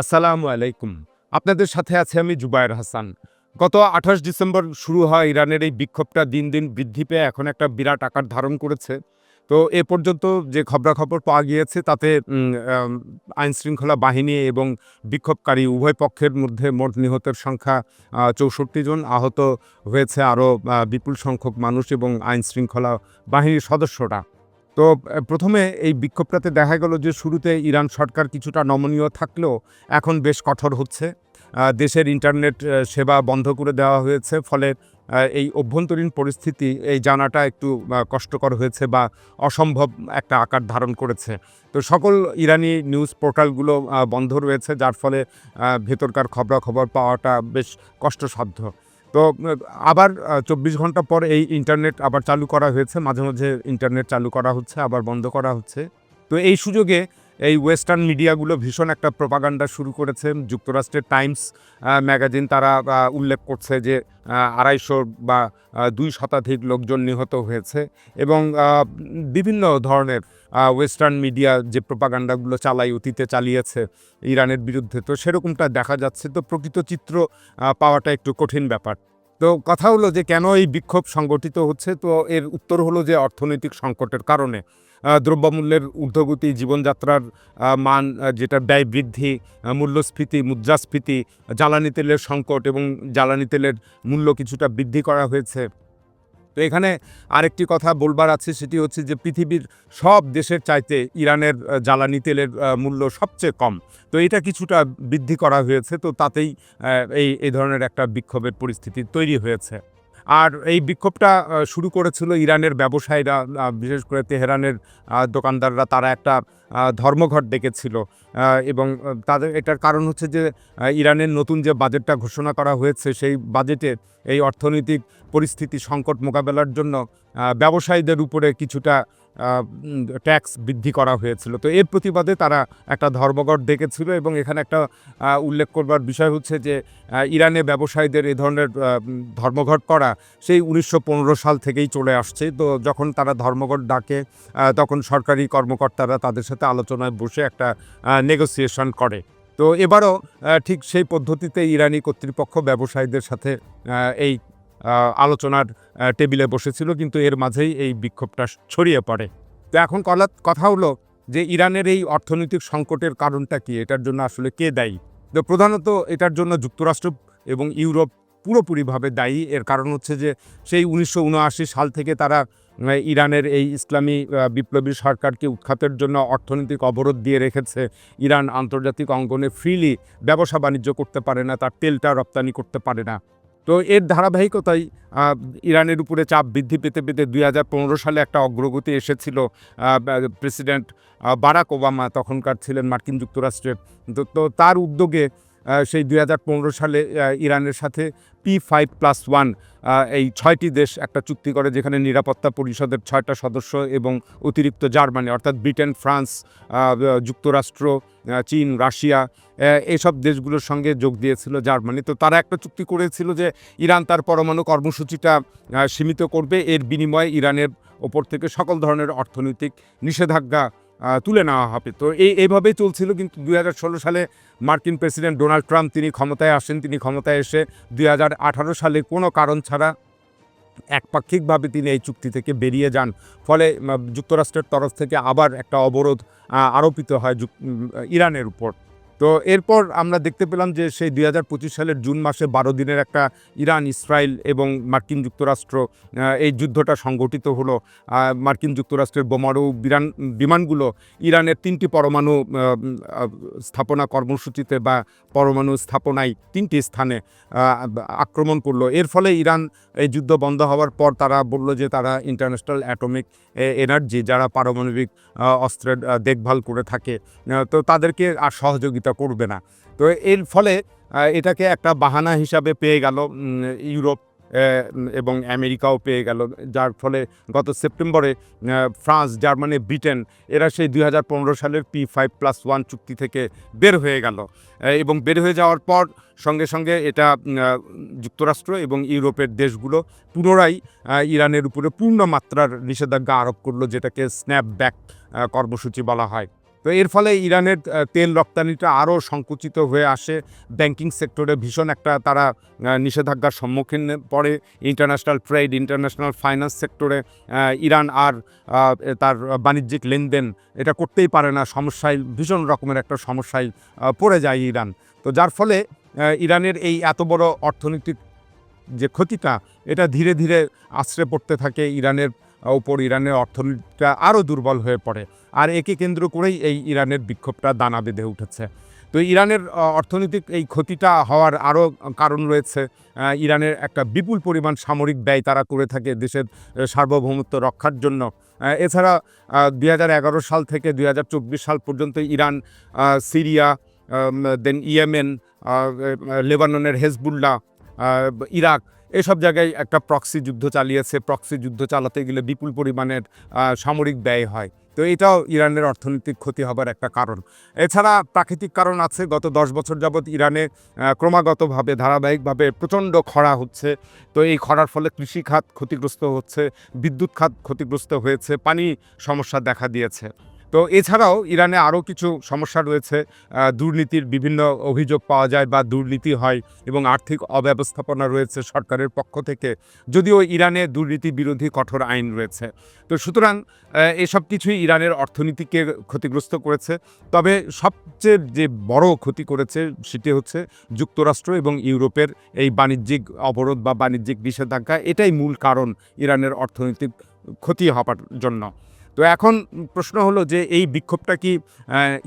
আসসালামু আলাইকুম। আপনাদের সাথে আছে আমি জুবায়ের হাসান। গত আঠাশ ডিসেম্বর শুরু হয় ইরানের এই বিক্ষোভটা দিন দিন বৃদ্ধি পেয়ে এখন একটা বিরাট আকার ধারণ করেছে। তো এ পর্যন্ত যে খবরাখবর পাওয়া গিয়েছে তাতে আইনশৃঙ্খলা বাহিনী এবং বিক্ষোভকারী উভয় পক্ষের মধ্যে মোট নিহতের সংখ্যা চৌষট্টি জন আহত হয়েছে আরও বিপুল সংখ্যক মানুষ এবং আইনশৃঙ্খলা বাহিনীর সদস্যরা। তো প্রথমে এই বিক্ষোভটাতে দেখা গেল যে শুরুতে ইরান সরকার কিছুটা নমনীয় থাকলেও এখন বেশ কঠোর হচ্ছে। দেশের ইন্টারনেট সেবা বন্ধ করে দেওয়া হয়েছে, ফলে এই অভ্যন্তরীণ পরিস্থিতি এই জানাটা একটু কষ্টকর হয়েছে বা অসম্ভব একটা আকার ধারণ করেছে। তো সকল ইরানি নিউজ পোর্টালগুলো বন্ধ রয়েছে, যার ফলে ভেতরকার খবরাখবর পাওয়াটা বেশ কষ্টসাধ্য। তো আবার চব্বিশ ঘণ্টা পর এই ইন্টারনেট আবার চালু করা হয়েছে। মাঝে মাঝে ইন্টারনেট চালু করা হচ্ছে, আবার বন্ধ করা হচ্ছে। তো এই সুযোগে এই ওয়েস্টার্ন মিডিয়াগুলো ভীষণ একটা প্রপাগান্ডা শুরু করেছে। যুক্তরাষ্ট্রের টাইমস ম্যাগাজিন তারা উল্লেখ করছে যে আড়াইশো বা দুই শতাধিক লোকজন নিহত হয়েছে এবং বিভিন্ন ধরনের ওয়েস্টার্ন মিডিয়া যে প্রপাগান্ডাগুলো চালাই অতীতে চালিয়েছে ইরানের বিরুদ্ধে। তো সেরকমটা দেখা যাচ্ছে। তো প্রকৃত চিত্র পাওয়াটা একটু কঠিন ব্যাপার। তো কথা হলো যে কেন এই বিক্ষোভ সংগঠিত হচ্ছে? তো এর উত্তর হলো যে অর্থনৈতিক সংকটের কারণে। দ্রব্যমূল্যের ঊর্ধ্বগতি, জীবনযাত্রার মান যেটা ব্যয় বৃদ্ধি মূল্যস্ফীতি, মুদ্রাস্ফীতি, জ্বালানি তেলের সংকট এবং জ্বালানি তেলের মূল্য কিছুটা বৃদ্ধি করা হয়েছে। তো এখানে আরেকটি কথা বলবার আছে, সেটি হচ্ছে যে পৃথিবীর সব দেশের চাইতে ইরানের জ্বালানি তেলের মূল্য সবচেয়ে কম। তো এটা কিছুটা বৃদ্ধি করা হয়েছে, তো তাতেই এই এই ধরনের একটা বিক্ষোভের পরিস্থিতি তৈরি হয়েছে। আর এই বিক্ষোভটা শুরু করেছিল ইরানের ব্যবসায়ীরা বিশেষ করে তেহরানের দোকানদাররা। তারা একটা ধর্মঘট ডেকেছিল এবং তাদের, এটার কারণ হচ্ছে যে ইরানের নতুন যে বাজেটটা ঘোষণা করা হয়েছে, সেই বাজেটে এই অর্থনৈতিক পরিস্থিতি সংকট মোকাবেলার জন্য ব্যবসায়ীদের উপরে কিছুটা ট্যাক্স বৃদ্ধি করা হয়েছিল। তো এর প্রতিবাদে তারা একটা ধর্মঘট ডেকেছিল এবং এখানে একটা উল্লেখ করবার বিষয় হচ্ছে যে ইরানে ব্যবসায়ীদের এ ধরনের ধর্মঘট করা সেই উনিশশো পনেরো সাল থেকেই চলে আসছে। তো যখন তারা ধর্মঘট ডাকে তখন সরকারি কর্মকর্তারা তাদের সাথে আলোচনায় বসে একটা নেগোসিয়েশন করে। তো এবারও ঠিক সেই পদ্ধতিতে ইরানি কর্তৃপক্ষ ব্যবসায়ীদের সাথে এই আলোচনার টেবিলে বসেছিল, কিন্তু এর মাঝেই এই বিক্ষোভটা ছড়িয়ে পড়ে। তো এখন কলা- কথা হলো যে ইরানের এই অর্থনৈতিক সংকটের কারণটা কি? এটার জন্য আসলে কে দায়ী? তো প্রধানত এটার জন্য যুক্তরাষ্ট্র এবং ইউরোপ পুরোপুরিভাবে দায়ী। এর কারণ হচ্ছে যে সেই উনিশশো উনআশি সাল থেকে তারা ইরানের এই ইসলামী বিপ্লবী সরকারকে উৎখাতের জন্য অর্থনৈতিক অবরোধ দিয়ে রেখেছে। ইরান আন্তর্জাতিক অঙ্গনে ফ্রিলি ব্যবসা বাণিজ্য করতে পারে না, তার তেলটা রপ্তানি করতে পারে না। তো এর ধারাবাহিকতায় ইরানের উপরে চাপ বৃদ্ধি পেতে পেতে দুই হাজার পনেরো সালে একটা অগ্রগতি এসেছিল প্রেসিডেন্ট বারাক ওবামা, তখনকার ছিলেন মার্কিন যুক্তরাষ্ট্রের। তো তার উদ্যোগে সেই দুই হাজার পনেরো সালে ইরানের সাথে পি ফাইভ প্লাস ওয়ান এই ছয়টি দেশ একটা চুক্তি করে যেখানে নিরাপত্তা পরিষদের ছয়টা সদস্য এবং অতিরিক্ত জার্মানি, অর্থাৎ ব্রিটেন, ফ্রান্স যুক্তরাষ্ট্র চীন, রাশিয়া এসব দেশগুলোর সঙ্গে যোগ দিয়েছিল জার্মানি। তো তারা একটা চুক্তি করেছিল যে ইরান তার পরমাণু কর্মসূচিটা সীমিত করবে। এর বিনিময়ে ইরানের ওপর থেকে সকল ধরনের অর্থনৈতিক নিষেধাজ্ঞা তুলে নেওয়া হবে। তো এই, এইভাবেই চলছিল, কিন্তু দুই হাজার ষোলো সালে মার্কিন প্রেসিডেন্ট ডোনাল্ড ট্রাম্প, তিনি ক্ষমতায় আসেন, তিনি ক্ষমতায় এসে দুই হাজার আঠারো সালে কোনো কারণ ছাড়া একপাক্ষিকভাবে তিনি এই চুক্তি থেকে বেরিয়ে যান। ফলে যুক্তরাষ্ট্রের তরফ থেকে আবার একটা অবরোধ আরোপিত হয় ইরানের উপর। তো এরপর আমরা দেখতে পেলাম যে সেই দু হাজার পঁচিশ সালের জুন মাসে বারো দিনের একটা ইরান, ইসরায়েল এবং মার্কিন যুক্তরাষ্ট্র এই যুদ্ধটা সংগঠিত হলো। মার্কিন যুক্তরাষ্ট্রের বোমারু বিরান, বিমানগুলো ইরানের তিনটি পরমাণু স্থাপনা কর্মসূচিতে বা পরমাণু স্থাপনায় তিনটি স্থানে আক্রমণ করল। এর ফলে ইরান এই যুদ্ধ বন্ধ হওয়ার পর তারা বলল যে তারা ইন্টারন্যাশনাল অ্যাটমিক এনার্জি, যারা পারমাণবিক অস্ত্রের দেখভাল করে থাকে তো তাদেরকে আর সহযোগিতা করবে না। তো এর ফলে এটাকে একটা বাহানা হিসাবে পেয়ে গেল ইউরোপ এবং আমেরিকাও পেয়ে গেল। যার ফলে গত সেপ্টেম্বরে ফ্রান্স, জার্মানি, ব্রিটেন, এরা সেই দুই হাজার পনেরো সালের পি ফাইভ প্লাস ওয়ান চুক্তি থেকে বের হয়ে গেল। এবং বের হয়ে যাওয়ার পর সঙ্গে সঙ্গে এটা যুক্তরাষ্ট্র এবং ইউরোপের দেশগুলো পুনরায় ইরানের উপরে পূর্ণ মাত্রার নিষেধাজ্ঞা আরোপ করল, যেটাকে স্ন্যাপ ব্যাক কর্মসূচি বলা হয়। তো এর ফলে ইরানের তেল রপ্তানিটা আরও সংকুচিত হয়ে আসে। ব্যাংকিং সেক্টরে ভীষণ একটা তারা নিষেধাজ্ঞার সম্মুখীন পড়ে। ইন্টারন্যাশনাল ট্রেড, ইন্টারন্যাশনাল ফাইন্যান্স সেক্টরে ইরান আর তার বাণিজ্যিক লেনদেন এটা করতেই পারে না। সমস্যায়, ভীষণ রকমের একটা সমস্যায় পড়ে যায় ইরান। তো যার ফলে ইরানের এই এত বড় অর্থনৈতিক যে ক্ষতিটা, এটা ধীরে ধীরে আশ্রে পড়তে থাকে ইরানের উপর ইরানের অর্থনীতিটা আরও দুর্বল হয়ে পড়ে। আর একে কেন্দ্র করেই এই ইরানের বিক্ষোভটা দানা বেঁধে উঠেছে। তো ইরানের অর্থনৈতিক এই ক্ষতিটা হওয়ার আরও কারণ রয়েছে। ইরানের একটা বিপুল পরিমাণ সামরিক ব্যয় তারা করে থাকে দেশের সার্বভৌমত্ব রক্ষার জন্য। এছাড়া দুই হাজার এগারো সাল থেকে দুই হাজার চব্বিশ সাল পর্যন্ত ইরান সিরিয়া দেন ইয়েমেন লেবাননের হেজবুল্লাহ ইরাক এসব জায়গায় একটা প্রক্সি যুদ্ধ চালিয়েছে। প্রক্সি যুদ্ধ চালাতে গেলে বিপুল পরিমাণের সামরিক ব্যয় হয়। তো এটাও ইরানের অর্থনৈতিক ক্ষতি হবার একটা কারণ। এছাড়া প্রাকৃতিক কারণ আছে। গত দশ বছর যাবৎ ইরানে ক্রমাগতভাবে, ধারাবাহিকভাবে প্রচণ্ড খরা হচ্ছে। তো এই খরার ফলে কৃষি খাত ক্ষতিগ্রস্ত হচ্ছে বিদ্যুৎ খাত ক্ষতিগ্রস্ত হয়েছে, পানি সমস্যা দেখা দিয়েছে। তো এছাড়াও ইরানে আরও কিছু সমস্যা রয়েছে দুর্নীতির বিভিন্ন অভিযোগ পাওয়া যায় বা দুর্নীতি হয় এবং আর্থিক অব্যবস্থাপনা রয়েছে সরকারের পক্ষ থেকে, যদিও ইরানে দুর্নীতি বিরোধী কঠোর আইন রয়েছে। তো সুতরাং এসব কিছুই ইরানের অর্থনীতিকে ক্ষতিগ্রস্ত করেছে। তবে সবচেয়ে যে বড় ক্ষতি করেছে সেটি হচ্ছে যুক্তরাষ্ট্র এবং ইউরোপের এই বাণিজ্যিক অবরোধ বা বাণিজ্যিক নিষেধাজ্ঞা, এটাই মূল কারণ ইরানের অর্থনৈতিক ক্ষতি হবার জন্য। তো এখন প্রশ্ন হলো যে এই বিক্ষোভটা কি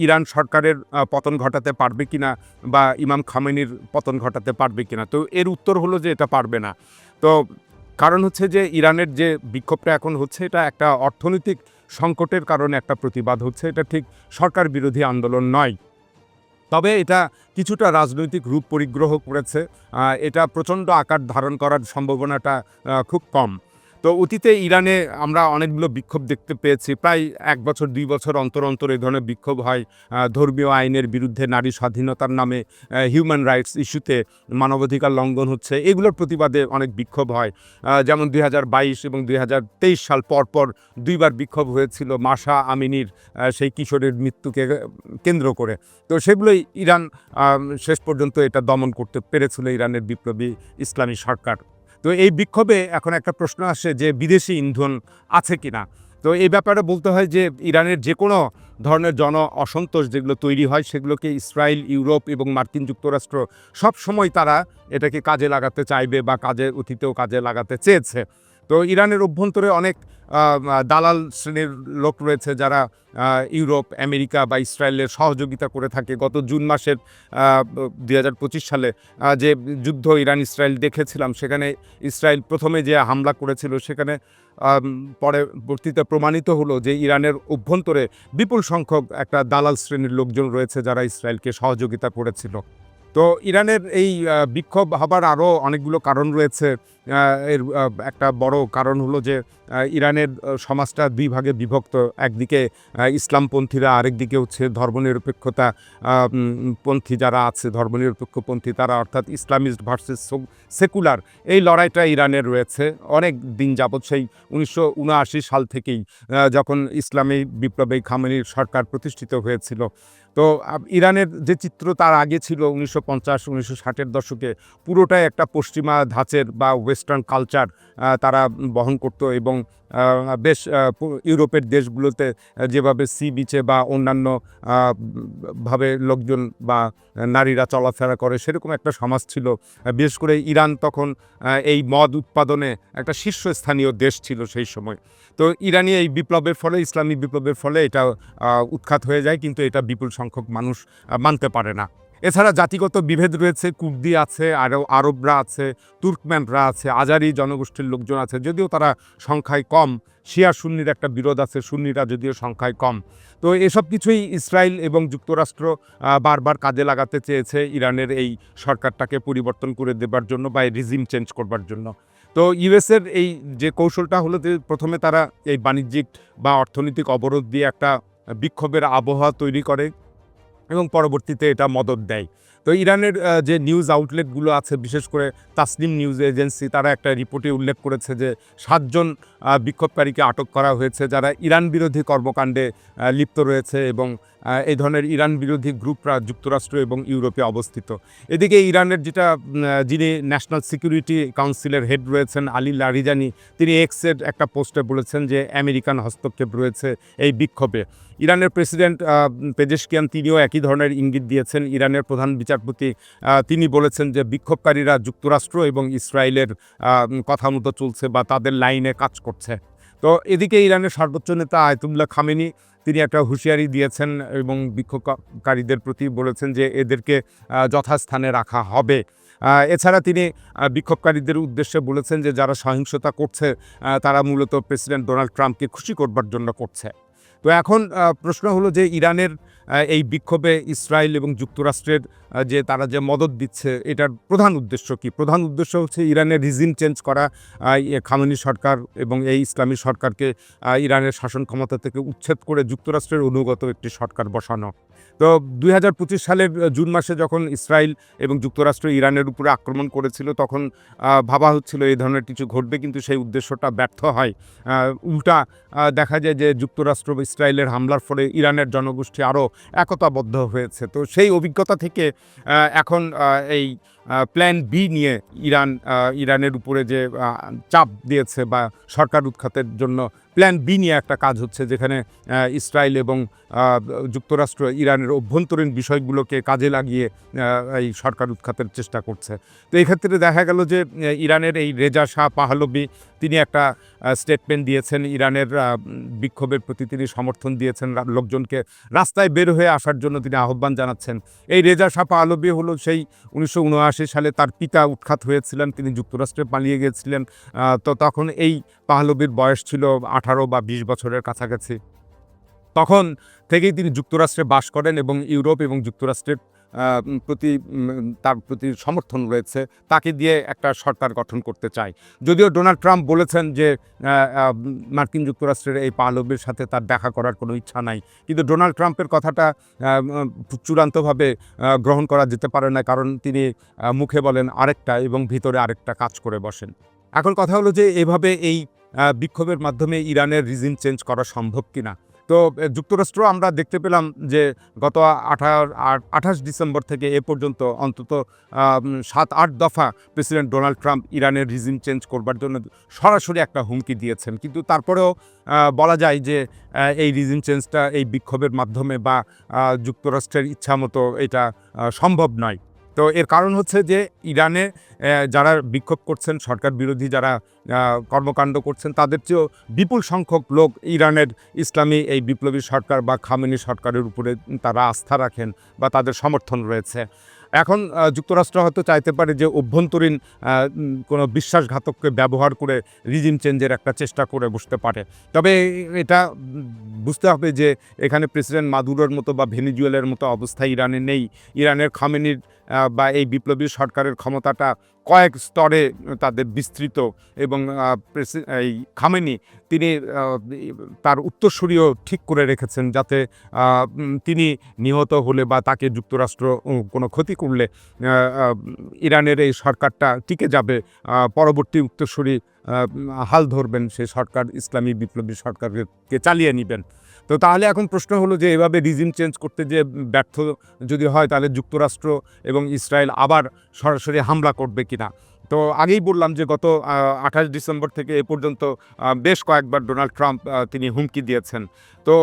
ইরান সরকারের পতন ঘটাতে পারবে কিনা বা ইমাম খামেনির পতন ঘটাতে পারবে কি না তো এর উত্তর হলো যে এটা পারবে না। তো কারণ হচ্ছে যে ইরানের যে বিক্ষোভটা এখন হচ্ছে এটা একটা অর্থনৈতিক সংকটের কারণে একটা প্রতিবাদ হচ্ছে। এটা ঠিক সরকার বিরোধী আন্দোলন নয়। তবে এটা কিছুটা রাজনৈতিক রূপ পরিগ্রহ করেছে। এটা প্রচণ্ড আকার ধারণ করার সম্ভাবনাটা খুব কম। তো অতীতে ইরানে আমরা অনেকগুলো বিক্ষোভ দেখতে পেয়েছি। প্রায় এক বছর, দুই বছর অন্তর অন্তর এই ধরনের বিক্ষোভ হয়। ধর্মীয় আইনের বিরুদ্ধে নারী স্বাধীনতার নামে হিউম্যান রাইটস ইস্যুতে মানবাধিকার লঙ্ঘন হচ্ছে। এগুলোর প্রতিবাদে অনেক বিক্ষোভ হয়। যেমন দুই হাজার বাইশ এবং দুই হাজার তেইশ সাল পর পর দুইবার বিক্ষোভ হয়েছিল মাসা আমিনীর সেই কিশোরের মৃত্যুকে কেন্দ্র করে। তো সেগুলোই ইরান শেষ পর্যন্ত এটা দমন করতে পেরেছিল ইরানের বিপ্লবী ইসলামী সরকার। তো এই বিক্ষোভে এখন একটা প্রশ্ন আসে যে বিদেশি ইন্ধন আছে কি না তো এই ব্যাপারে বলতে হয় যে ইরানের যে কোনো ধরনের জন অসন্তোষ যেগুলো তৈরি হয়, সেগুলোকে ইসরায়েল, ইউরোপ এবং মার্কিন যুক্তরাষ্ট্র সব সময় তারা এটাকে কাজে লাগাতে চাইবে বা কাজে, অতীতেও কাজে লাগাতে চেয়েছে। তো ইরানের অভ্যন্তরে অনেক দালাল শ্রেণির লোক রয়েছে যারা ইউরোপ, আমেরিকা বা ইসরায়েলের সহযোগিতা করে থাকে। গত জুন মাসের দুই সালে যে যুদ্ধ ইরান ইসরায়েল দেখেছিলাম, সেখানে ইসরায়েল প্রথমে যে হামলা করেছিল, সেখানে পরবর্তীতে প্রমাণিত হলো যে ইরানের অভ্যন্তরে বিপুল সংখ্যক একটা দালাল শ্রেণির লোকজন রয়েছে যারা ইসরায়েলকে সহযোগিতা করেছিল। তো ইরানের এই বিক্ষোভ হবার আরও অনেকগুলো কারণ রয়েছে। এর একটা বড় কারণ হলো যে ইরানের সমাজটা দুই ভাগে বিভক্ত। একদিকে ইসলামপন্থীরা, আরেকদিকে হচ্ছে ধর্মনিরপেক্ষতা পন্থী যারা আছে, ধর্মনিরপেক্ষপন্থী তারা অর্থাৎ ইসলামিস্ট ভার্সেস সেকুলার। এই লড়াইটা ইরানের রয়েছে। অনেক দিন যাবৎ সেই উনিশশো সাল থেকেই যখন ইসলামী বিপ্লবী খামেনির সরকার প্রতিষ্ঠিত হয়েছিল। তো ইরানের যে চিত্র তার আগে ছিল উনিশশো পঞ্চাশ, উনিশশো ষাটের দশকে। পুরোটাই একটা পশ্চিমা ধাঁচের বা ওয়েস্টার্ন কালচার তারা বহন করত এবং বেশ ইউরোপের দেশগুলোতে যেভাবে সি বিচে বা অন্যান্য ভাবে লোকজন বা নারীরা চলাফেরা করে, সেরকম একটা সমাজ ছিল। বিশেষ করে ইরান তখন এই মদ উৎপাদনে একটা শীর্ষস্থানীয় দেশ ছিল সেই সময়। তো ইরানি এই বিপ্লবের ফলে, ইসলামী বিপ্লবের ফলে এটা উৎখাত হয়ে যায়, কিন্তু এটা বিপুল সংখ্যক মানুষ মানতে পারে না। এছাড়া জাতিগত বিভেদ রয়েছে, কুর্দি আছে আরও আরবরা আছে, তুর্কম্যানরা আছে, আজারি জনগোষ্ঠীর লোকজন আছে, যদিও তারা সংখ্যায় কম, শিয়া সুন্নির একটা বিরোধ আছে, সুন্নিরা যদিও সংখ্যায় কম। তো এসব কিছুই ইসরায়েল এবং যুক্তরাষ্ট্র বারবার কাজে লাগাতে চেয়েছে ইরানের এই সরকারটাকে পরিবর্তন করে দেবার জন্য বা রিজিম চেঞ্জ করবার জন্য। তো ইউএসের এই যে কৌশলটা হলো যে প্রথমে তারা এই বাণিজ্যিক বা অর্থনৈতিক অবরোধ দিয়ে একটা বিক্ষোভের আবহাওয়া তৈরি করে এবং পরবর্তীতে এটা মদত দেয়। তো ইরানের যে নিউজ আউটলেটগুলো আছে, বিশেষ করে তাসলিম নিউজ এজেন্সি তারা একটা রিপোর্টে উল্লেখ করেছে যে সাতজন বিক্ষোভকারীকে আটক করা হয়েছে যারা ইরান বিরোধী কর্মকাণ্ডে লিপ্ত রয়েছে এবং এই ধরনের ইরান বিরোধী গ্রুপরা যুক্তরাষ্ট্র এবং ইউরোপে অবস্থিত। এদিকে ইরানের যেটা যিনি ন্যাশনাল সিকিউরিটি কাউন্সিলের হেড রয়েছেন, আলী লারিজানি, তিনি এক্সের একটা পোস্টে বলেছেন যে আমেরিকান হস্তক্ষেপ রয়েছে এই বিক্ষোভে। ইরানের প্রেসিডেন্ট পেজেশকিয়ান, তিনিও একই ধরনের ইঙ্গিত দিয়েছেন। ইরানের প্রধান বিচারপতি তিনি বলেছেন যে বিক্ষোভকারীরা যুক্তরাষ্ট্র এবং ইসরায়েলের কথা মতো চলছে বা তাদের লাইনে কাজ করছে। তো এদিকে ইরানের সর্বোচ্চ নেতা আয়তুল্লাহ খামেনি তিনি একটা হুঁশিয়ারি দিয়েছেন এবং বিক্ষোভকারীদের প্রতি বলেছেন যে এদেরকে যথাস্থানে রাখা হবে। এছাড়া তিনি বিক্ষোভকারীদের উদ্দেশ্যে বলেছেন যে যারা সহিংসতা করছে তারা মূলত প্রেসিডেন্ট ডোনাল্ড ট্রাম্পকে খুশি করবার জন্য করছে। তো এখন প্রশ্ন হলো যে ইরানের এই বিক্ষোভে ইসরায়েল এবং যুক্তরাষ্ট্রের যে তারা যে মদত দিচ্ছে, এটার প্রধান উদ্দেশ্য কি? প্রধান উদ্দেশ্য হচ্ছে ইরানের রিজিম চেঞ্জ করা খামেনি সরকার এবং এই ইসলামী সরকারকে ইরানের শাসন ক্ষমতা থেকে উচ্ছেদ করে যুক্তরাষ্ট্রের অনুগত একটি সরকার বসানো। তো দুই হাজার পঁচিশ সালের জুন মাসে যখন ইসরায়েল এবং যুক্তরাষ্ট্র ইরানের উপরে আক্রমণ করেছিল, তখন ভাবা হচ্ছিল এই ধরনের কিছু ঘটবে, কিন্তু সেই উদ্দেশ্যটা ব্যর্থ হয়। উল্টা দেখা যায় যে যুক্তরাষ্ট্র বা ইসরায়েলের হামলার ফলে ইরানের জনগোষ্ঠী আরও একতাবদ্ধ হয়েছে। তো সেই অভিজ্ঞতা থেকে এখন এই প্ল্যান বি নিয়ে ইরান ইরানের উপরে যে চাপ দিয়েছে বা সরকার উৎখাতের জন্য প্ল্যান বি নিয়ে একটা কাজ হচ্ছে, যেখানে ইসরায়েল এবং যুক্তরাষ্ট্র ইরানের অভ্যন্তরীণ বিষয়গুলোকে কাজে লাগিয়ে এই সরকার উৎখাতের চেষ্টা করছে। তো এই ক্ষেত্রে দেখা গেল যে ইরানের এই রেজা শাহ পাহলবি তিনি একটা স্টেটমেন্ট দিয়েছেন, ইরানের বিক্ষোভের প্রতি তিনি সমর্থন দিয়েছেন লোকজনকে রাস্তায় বের হয়ে আসার জন্য তিনি আহ্বান জানাচ্ছেন। এই রেজা শাহ পাহলবি হলো সেই উনিশশো উনআশি সালে তার পিতা উৎখাত হয়েছিলেন, তিনি যুক্তরাষ্ট্রে পালিয়ে গিয়েছিলেন তো তখন এই পাহলবির বয়স ছিল আঠারো বা বিশ বছরের কাছাকাছি। তখন থেকেই তিনি যুক্তরাষ্ট্রে বাস করেন এবং ইউরোপ এবং যুক্তরাষ্ট্রের প্রতি তার প্রতি সমর্থন রয়েছে। তাকে দিয়ে একটা সরকার গঠন করতে চায়। যদিও ডোনাল্ড ট্রাম্প বলেছেন যে মার্কিন যুক্তরাষ্ট্রের এই পালবের সাথে তার দেখা করার কোনো ইচ্ছা নাই। কিন্তু ডোনাল্ড ট্রাম্পের কথাটা চূড়ান্তভাবে গ্রহণ করা যেতে পারে না। কারণ তিনি মুখে বলেন আরেকটা এবং ভিতরে আরেকটা কাজ করে বসেন। এখন কথা হলো যে, এভাবে এই বিক্ষোভের মাধ্যমে ইরানের রিজিম চেঞ্জ করা সম্ভব কিনা। তো যুক্তরাষ্ট্র আমরা দেখতে পেলাম যে গত আঠাশ ডিসেম্বর থেকে এ পর্যন্ত অন্তত সাত, আট দফা প্রেসিডেন্ট ডোনাল্ড ট্রাম্প ইরানের রিজিম চেঞ্জ করবার জন্য সরাসরি একটা হুমকি দিয়েছেন। কিন্তু তারপরেও বলা যায় যে এই রিজিম চেঞ্জটা এই বিক্ষোভের মাধ্যমে বা যুক্তরাষ্ট্রের ইচ্ছা মতো এটা সম্ভব নয়। তো এর কারণ হচ্ছে যে ইরানে যারা বিক্ষোভ করছেন, সরকার বিরোধী যারা কর্মকাণ্ড করছেন, তাদের চেয়েও বিপুল সংখ্যক লোক ইরানের ইসলামী এই বিপ্লবী সরকার বা খামেনি সরকারের উপরে তারা আস্থা রাখেন বা তাদের সমর্থন রয়েছে। এখন যুক্তরাষ্ট্র হয়তো চাইতে পারে যে অভ্যন্তরীণ কোনো বিশ্বাসঘাতককে ব্যবহার করে রিজিম চেঞ্জের একটা চেষ্টা করে বসতে পারে। তবে এটা বুঝতে হবে যে এখানে প্রেসিডেন্ট মাদুরোর মতো বা ভেনিজুয়েলের মতো অবস্থা ইরানে নেই। ইরানের খামেনির বা এই বিপ্লবী সরকারের ক্ষমতাটা কয়েক স্তরে তাদের বিস্তৃত এবং এই খামেনি তিনি তার উত্তরসূরিও ঠিক করে রেখেছেন যাতে তিনি নিহত হলে বা তাকে যুক্তরাষ্ট্র কোনো ক্ষতি করলে ইরানের এই সরকারটা টিকে যাবে পরবর্তী উত্তরসূরি হাল ধরবেন সে সরকার, ইসলামী বিপ্লবী সরকারকে চালিয়ে নেবেন। তো তাহলে এখন প্রশ্ন হলো যে এভাবে রিজিম চেঞ্জ করতে যে ব্যর্থ যদি হয়, তাহলে যুক্তরাষ্ট্র এবং ইসরায়েল আবার সরাসরি হামলা করবে কিনা? তো আগেই বললাম যে গত আঠাশ ডিসেম্বর থেকে এ পর্যন্ত বেশ কয়েকবার ডোনাল্ড ট্রাম্প তিনি হুমকি দিয়েছেন। তো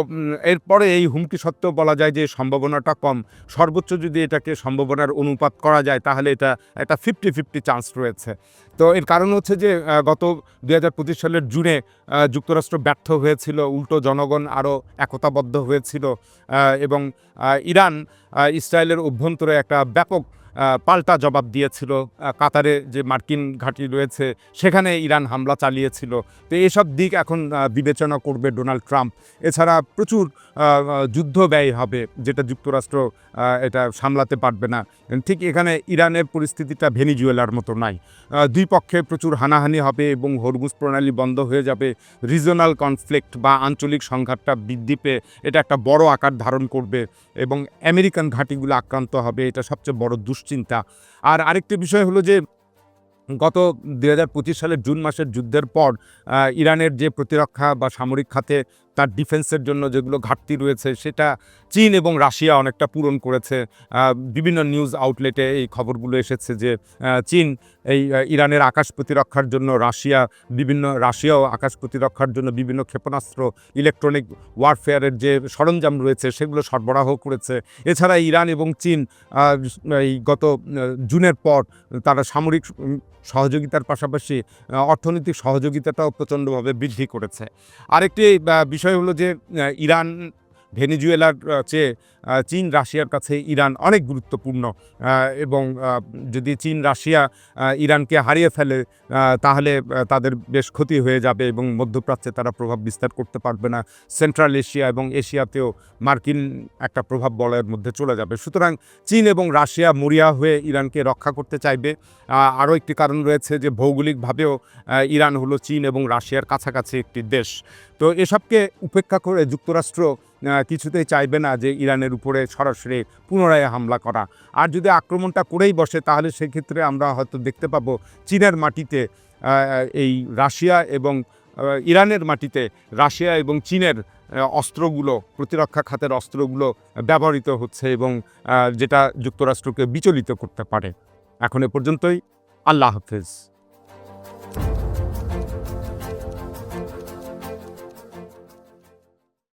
এরপরে এই হুমকি সত্ত্বেও বলা যায় যে সম্ভাবনাটা কম। সর্বোচ্চ যদি এটাকে সম্ভাবনার অনুপাত করা যায়, তাহলে এটা একটা ফিফটি ফিফটি চান্স রয়েছে। তো এর কারণ হচ্ছে যে গত দুই হাজার পঁচিশ সালের জুনে যুক্তরাষ্ট্র ব্যর্থ হয়েছিল, উল্টো জনগণ আরও একতাবদ্ধ হয়েছিল এবং ইরান ইসরায়েলের অভ্যন্তরে একটা ব্যাপক পাল্টা জবাব দিয়েছিল। কাতারে যে মার্কিন ঘাঁটি রয়েছে, সেখানে ইরান হামলা চালিয়েছিল। তো এসব দিক এখন বিবেচনা করবে ডোনাল্ড ট্রাম্প। এছাড়া প্রচুর যুদ্ধ ব্যয় হবে, যেটা যুক্তরাষ্ট্র এটা সামলাতে পারবে না। ঠিক এখানে ইরানের পরিস্থিতিটা ভেনিজুয়েলার মতো নাই। দুই পক্ষে প্রচুর হানাহানি হবে এবং হরমুজ প্রণালী বন্ধ হয়ে যাবে। রিজনাল কনফ্লিক্ট বা আঞ্চলিক সংঘাতটা বৃদ্ধি পেয়ে এটা একটা বড় আকার ধারণ করবে এবং আমেরিকান ঘাঁটিগুলো আক্রান্ত হবে। এটা সবচেয়ে বড় দুশ্চিন্তা। আর আরেকটি বিষয় হলো যে, গত দু হাজার পঁচিশ সালের জুন মাসের যুদ্ধের পর ইরানের যে প্রতিরক্ষা বা সামরিক খাতে তার ডিফেন্সের জন্য যেগুলো ঘাটতি রয়েছে, সেটা চীন এবং রাশিয়া অনেকটা পূরণ করেছে। বিভিন্ন নিউজ আউটলেটে এই খবরগুলো এসেছে যে চীন এই ইরানের আকাশ প্রতিরক্ষার জন্য, রাশিয়া বিভিন্ন, রাশিয়াও আকাশ প্রতিরক্ষার জন্য বিভিন্ন ক্ষেপণাস্ত্র, ইলেকট্রনিক ওয়ারফেয়ারের যে সরঞ্জাম রয়েছে, সেগুলো সরবরাহ করেছে। এছাড়া ইরান এবং চীন এই গত জুনের পর তারা সামরিক সহযোগিতার পাশাপাশি অর্থনৈতিক সহযোগিতাটাও প্রচণ্ডভাবে বৃদ্ধি করেছে। আরেকটি বিষয় হলো যে ইরান, ভেনিজুয়েলার চেয়ে চীন, রাশিয়ার কাছে ইরান অনেক গুরুত্বপূর্ণ এবং যদি চীন, রাশিয়া ইরানকে হারিয়ে ফেলে তাহলে তাদের বেশ ক্ষতি হয়ে যাবে এবং মধ্যপ্রাচ্যে তারা প্রভাব বিস্তার করতে পারবে না। সেন্ট্রাল এশিয়া এবং এশিয়াতেও মার্কিন একটা প্রভাব বলয়ের মধ্যে চলে যাবে। সুতরাং চীন এবং রাশিয়া মরিয়া হয়ে ইরানকে রক্ষা করতে চাইবে। আরও একটি কারণ রয়েছে যে, ভৌগোলিকভাবেও ইরান হলো চীন এবং রাশিয়ার কাছাকাছি একটি দেশ। তো এসবকে উপেক্ষা করে যুক্তরাষ্ট্র কিছুতেই চাইবে না যে ইরানের উপরে সরাসরি পুনরায় হামলা করা। আর যদি আক্রমণটা করেই বসে, তাহলে সেক্ষেত্রে আমরা হয়তো দেখতে পাবো চীনের মাটিতে এই রাশিয়া এবং ইরানের মাটিতে রাশিয়া এবং চীনের অস্ত্রগুলো, প্রতিরক্ষা খাতের অস্ত্রগুলো ব্যবহৃত হচ্ছে এবং যেটা যুক্তরাষ্ট্রকে বিচলিত করতে পারে। এখন এ পর্যন্তই। আল্লাহ হাফেজ।